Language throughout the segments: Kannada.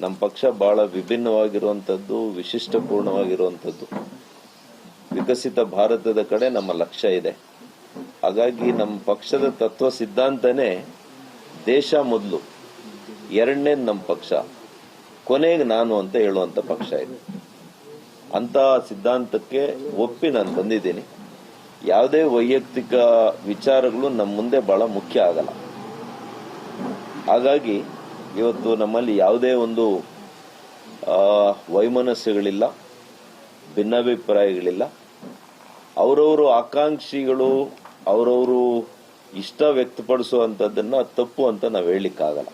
ನಮ್ಮ ಪಕ್ಷ ಬಹಳ ವಿಭಿನ್ನವಾಗಿರುವಂಥದ್ದು, ವಿಶಿಷ್ಟಪೂರ್ಣವಾಗಿರುವಂಥದ್ದು. ವಿಕಸಿತ ಭಾರತದ ಕಡೆ ನಮ್ಮ ಲಕ್ಷ್ಯ ಇದೆ. ಹಾಗಾಗಿ ನಮ್ಮ ಪಕ್ಷದ ತತ್ವ ಸಿದ್ಧಾಂತನೇ ದೇಶ ಮೊದಲು, ಎರಡನೇ ನಮ್ಮ ಪಕ್ಷ, ಕೊನೆಗೆ ನಾನು ಅಂತ ಹೇಳುವಂತ ಪಕ್ಷ ಇದೆ. ಅಂತ ಸಿದ್ಧಾಂತಕ್ಕೆ ಒಪ್ಪಿ ನಾನು ಬಂದಿದ್ದೀನಿ. ಯಾವುದೇ ವೈಯಕ್ತಿಕ ವಿಚಾರಗಳು ನಮ್ಮ ಮುಂದೆ ಬಹಳ ಮುಖ್ಯ ಆಗಲ್ಲ. ಹಾಗಾಗಿ ಇವತ್ತು ನಮ್ಮಲ್ಲಿ ಯಾವುದೇ ಒಂದು ವೈಮನಸ್ಸುಗಳಿಲ್ಲ ಭಿನ್ನಾಭಿಪ್ರಾಯಗಳಿಲ್ಲ. ಅವರವರು ಆಕಾಂಕ್ಷಿಗಳು, ಅವರವರು ಇಷ್ಟ ವ್ಯಕ್ತಪಡಿಸುವಂಥದ್ದನ್ನ ತಪ್ಪು ಅಂತ ನಾವು ಹೇಳಲಿಕ್ಕಾಗಲ್ಲ.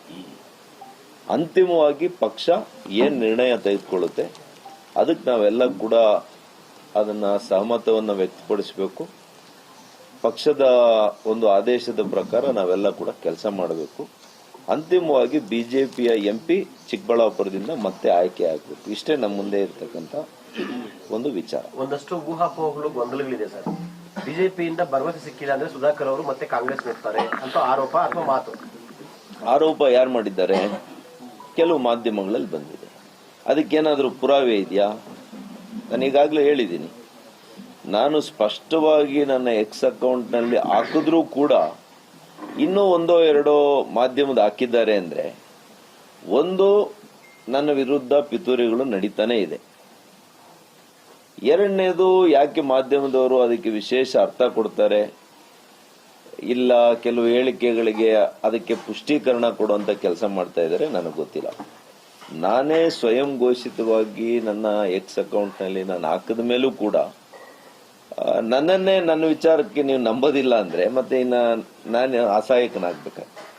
ಅಂತಿಮವಾಗಿ ಪಕ್ಷ ಏನ್ ನಿರ್ಣಯ ತೆಗೆದುಕೊಳ್ಳುತ್ತೆ, ಅದಕ್ಕೆ ನಾವೆಲ್ಲ ಕೂಡ ಅದನ್ನ ಸಹಮತವನ್ನು ವ್ಯಕ್ತಪಡಿಸಬೇಕು. ಪಕ್ಷದ ಒಂದು ಆದೇಶದ ಪ್ರಕಾರ ನಾವೆಲ್ಲ ಕೂಡ ಕೆಲಸ ಮಾಡಬೇಕು. ಅಂತಿಮವಾಗಿ ಬಿಜೆಪಿಯ ಎಂಪಿ ಚಿಕ್ಕಬಳ್ಳಾಪುರದಿಂದ ಮತ್ತೆ ಆಯ್ಕೆ ಆಗಬೇಕು. ಇಷ್ಟೇ ನಮ್ಮ ಮುಂದೆ ಇರತಕ್ಕಂತ ಒಂದು ವಿಚಾರ. ಒಂದಷ್ಟು ಊಹಾಪೋಹಗಳು ಗೊಂದಲಗಳಿದೆ ಸರ್. ಬಿಜೆಪಿಯಿಂದ ಭರವಸೆ ಸಿಕ್ಕಿಲ್ಲ ಅಂದ್ರೆ ಸುಧಾಕರ್ ಅವರು ಮತ್ತೆ ಕಾಂಗ್ರೆಸ್ ಹೋಗ್ತಾರೆ ಅಂತ ಆರೋಪ ಅಥವಾ ಮಾತು? ಆರೋಪ ಯಾರು ಮಾಡಿದ್ದಾರೆ? ಕೆಲವು ಮಾಧ್ಯಮಗಳಲ್ಲಿ ಬಂದಿದೆ. ಅದಕ್ಕೇನಾದರೂ ಪುರಾವೆ ಇದೆಯಾ? ನಾನು ಈಗಾಗಲೇ ಹೇಳಿದ್ದೀನಿ. ನಾನು ಸ್ಪಷ್ಟವಾಗಿ ನನ್ನ ಎಕ್ಸ್ ಅಕೌಂಟ್ನಲ್ಲಿ ಹಾಕಿದ್ರೂ ಕೂಡ ಇನ್ನೂ ಒಂದೋ ಎರಡೋ ಮಾಧ್ಯಮದ ಹಾಕಿದ್ದಾರೆ ಅಂದ್ರೆ ಒಂದು ನನ್ನ ವಿರುದ್ಧ ಪಿತೂರಿಗಳು ನಡೀತಾನೆ ಇದೆ. ಎರಡನೇದು ಯಾಕೆ ಮಾಧ್ಯಮದವರು ಅದಕ್ಕೆ ವಿಶೇಷ ಅರ್ಥ ಕೊಡ್ತಾರೆ? ಇಲ್ಲ, ಕೆಲವು ಹೇಳಿಕೆಗಳಿಗೆ ಅದಕ್ಕೆ ಪುಷ್ಟೀಕರಣ ಕೊಡುವಂತ ಕೆಲಸ ಮಾಡ್ತಾ ಇದ್ದಾರೆ, ನನಗೆ ಗೊತ್ತಿಲ್ಲ. ನಾನೇ ಸ್ವಯಂ ಘೋಷಿತವಾಗಿ ನನ್ನ ಎಕ್ಸ್ ಅಕೌಂಟ್ನಲ್ಲಿ ನಾನು ಹಾಕಿದ ಮೇಲೂ ಕೂಡ ನನ್ನನ್ನೇ ನನ್ನ ವಿಚಾರಕ್ಕೆ ನೀವು ನಂಬೋದಿಲ್ಲ ಅಂದ್ರೆ ಮತ್ತೆ ಇನ್ನ ನಾನು ಅಸಹಾಯಕನಾಗ್ಬೇಕಾಗ್ತದೆ.